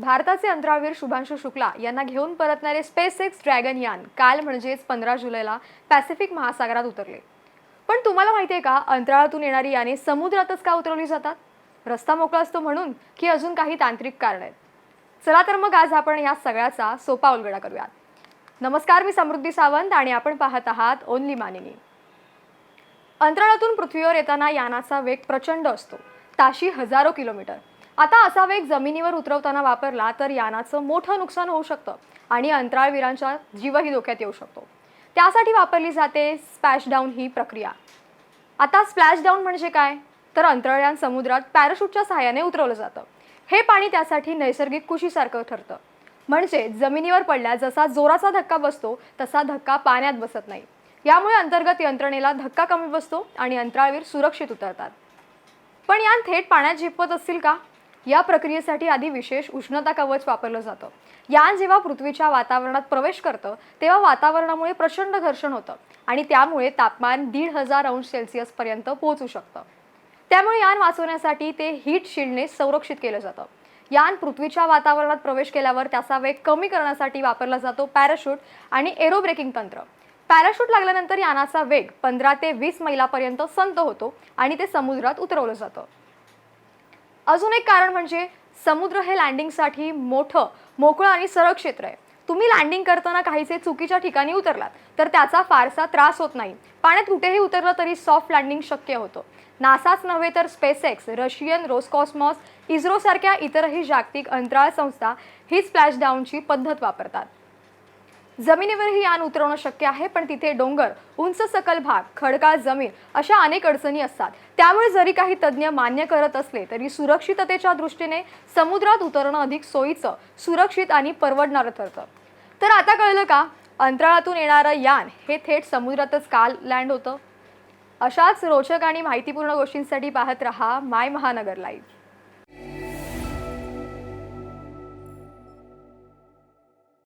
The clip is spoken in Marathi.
भारताचे अंतराळवीर शुभांशु शुक्ला यांना घेऊन परतणारे स्पेस एक्स ड्रॅगन यान काल म्हणजेच पंधरा जुलैला पॅसिफिक महासागरात उतरले. पण तुम्हाला माहिती आहे का अंतराळातून येणारी याने समुद्रातच का उतरवली जातात? रस्ता मोकळा असतो म्हणून की अजून काही तांत्रिक कारण आहेत? चला तर मग आज आपण या सगळ्याचा सोपा उलगडा करूयात. नमस्कार मी समृद्धी सावंत आणि आपण पाहत आहात ओनली मानिनी. अंतराळातून पृथ्वीवर येताना यानाचा वेग प्रचंड असतो. ताशी हजारो किलोमीटर. आता असा वेग जमिनीवर उतरवताना वापरला तर यानाचं मोठं नुकसान होऊ शकतं आणि अंतराळवीरांचा जीवही धोक्यात येऊ शकतो. त्यासाठी वापरली जाते स्पॅश डाऊन ही प्रक्रिया. आता स्प्लॅश डाऊन म्हणजे काय? तर अंतराळयान समुद्रात पॅराशूटच्या सहाय्याने उतरवलं जातं. हे पाणी त्यासाठी नैसर्गिक कुशीसारखं ठरतं. म्हणजे जमिनीवर पडल्यास जसा जोराचा धक्का बसतो तसा धक्का पाण्यात बसत नाही. यामुळे अंतर्गत यंत्रणेला धक्का कमी बसतो आणि अंतराळवीर सुरक्षित उतरतात. पण यान थेट पाण्यात झेपत असतील का? या प्रक्रियेसाठी आधी विशेष उष्णता कवच वापरलं जातं. यान जेव्हा पृथ्वीच्या वातावरणात प्रवेश करतं तेव्हा वातावरणामुळे प्रचंड घर्षण होतं आणि त्यामुळे तापमान दीड हजार अंश सेल्सिअस पर्यंत पोहोचू शकतं. त्यामुळे यान वाचवण्यासाठी ते हीट शिल्डने संरक्षित केलं जातं. यान पृथ्वीच्या वातावरणात प्रवेश केल्यावर त्याचा वेग कमी करण्यासाठी वापरला जातो पॅराशूट आणि एरो ब्रेकिंग तंत्र. पॅराशूट लागल्यानंतर यानाचा वेग पंधरा ते वीस मैलापर्यंत संत होतो आणि ते समुद्रात उतरवलं जातं. अजून एक कारण म्हणजे समुद्र हे लँडिंगसाठी मोठं मोकळं आणि सरळ क्षेत्र आहे. तुम्ही लँडिंग करताना काहीसे चुकीच्या ठिकाणी उतरलात तर त्याचा फारसा त्रास होत नाही. पाण्यात कुठेही उतरलं तरी सॉफ्ट लँडिंग शक्य होतं. नासाच नव्हे तर स्पेसएक्स रशियन रोसकॉस्मॉस इस्रोसारख्या इतरही जागतिक अंतराळ संस्था ही स्प्लॅशडाऊनची पद्धत वापरतात. जमिनीवरही यान उतरवणं शक्य आहे पण तिथे डोंगर उंच सकल भाग खडकाळ जमीन अशा अनेक अडचणी असतात. त्यामुळे जरी काही तज्ज्ञ मान्य करत असले तरी सुरक्षिततेच्या दृष्टीने समुद्रात उतरणं अधिक सोयीचं सुरक्षित आणि परवडणारं ठरतं. तर आता कळलं का अंतराळातून येणारं यान हे थेट समुद्रातच काल लँड होतं? अशाच रोचक आणि माहितीपूर्ण गोष्टींसाठी पाहत रहा माय महानगर लाईव्ह.